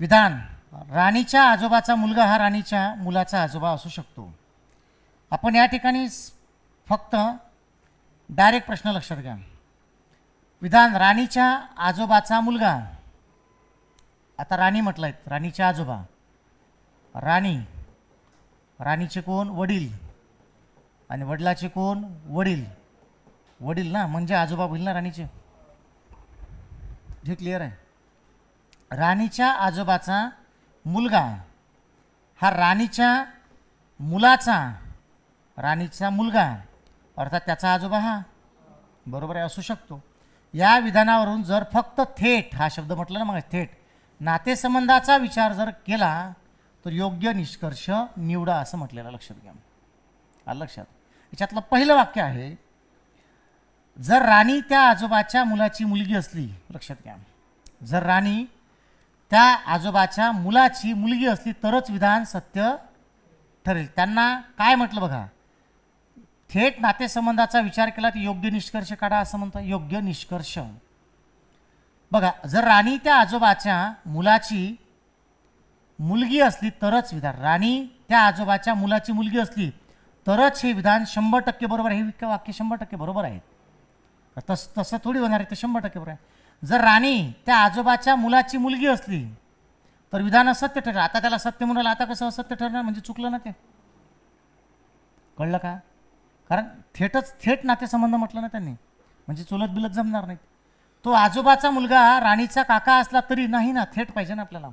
विधान. राणीच्या आजोबाचा मुलगा हा राणीच्या मुलाचा आजोबा असू शकतो. आपण या ठिकाणी फक्त डायरेक्ट प्रश्न लक्षात घ्या. विधान राणीच्या आजोबाचा मुलगा. आता राणी म्हटलं आहेत राणीच्या आजोबा. राणी. राणीचे कोण? वडील. आणि वडिलाचे कोण? वडील. वडील ना? म्हणजे आजोबा होईल ना राणीचे? हे क्लिअर आहे? राणीच्या आजोबाचा मुलगा. हा राणीच्या मुलाचा राणीचा मुलगा. अर्थात त्याचा आजोबा हा. बरोबर आहे असू शकतो. या विधानावरून जर फक्त थेट हा शब्द म्हटलं ना मग थेट नातेसंबंधाचा विचार जर केला तर योग्य निष्कर्ष निवडा असं म्हटलेलं लक्षात घ्या. आलं लक्षात? याच्यातलं पहिलं वाक्य आहे जर राणी त्या आजोबाच्या मुलाची मुलगी असली लक्षात घ्या. जर राणी त्या आजोबाच्या मुलाची मुलगी असली तरच विधान सत्य ठरेल. त्यांना काय म्हटलं बघा? थेट नातेसंबंधाचा विचार केला तर योग्य निष्कर्ष काढा असं म्हणतं योग्य निष्कर्ष. बघा जर राणी त्या आजोबाच्या मुलाची मुलगी असली तरच विधान. राणी त्या आजोबाच्या मुलाची मुलगी असली तरच हे विधान शंभर टक्के बरोबर हे वाक्य शंभर टक्के बरोबर आहे. तस तसं थोडी होणार आहे ते शंभर टक्के बरोबर आहे. जर राणी त्या आजोबाच्या मुलाची मुलगी असली तर विधान असत्य ठरलं. आता त्याला सत्य म्हणाल आता कसं असत्य ठरणार? म्हणजे चुकलं ना ते. कळलं का? कारण थेटच थेट नातेसंबंध म्हटलं ना त्यांनी. म्हणजे चुलत बिलत जमणार नाहीत. तो आजोबाचा मुलगा राणीचा काका असला तरी नाही ना थेट पाहिजे ना आपल्याला.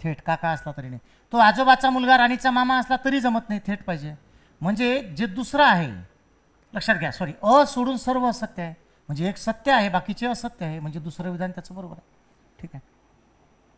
थेट काका असला तरी नाही. तो आजोबाचा मुलगा राणीचा मामा असला तरी जमत नाही थेट पाहिजे. म्हणजे जे दुसरं आहे लक्षात घ्या सॉरी अ सोडून सर्व असत्य आहे. म्हणजे एक सत्य आहे बाकीचे असत्य आहे म्हणजे दुसरं विधान त्याचं बरोबर आहे. ठीक आहे?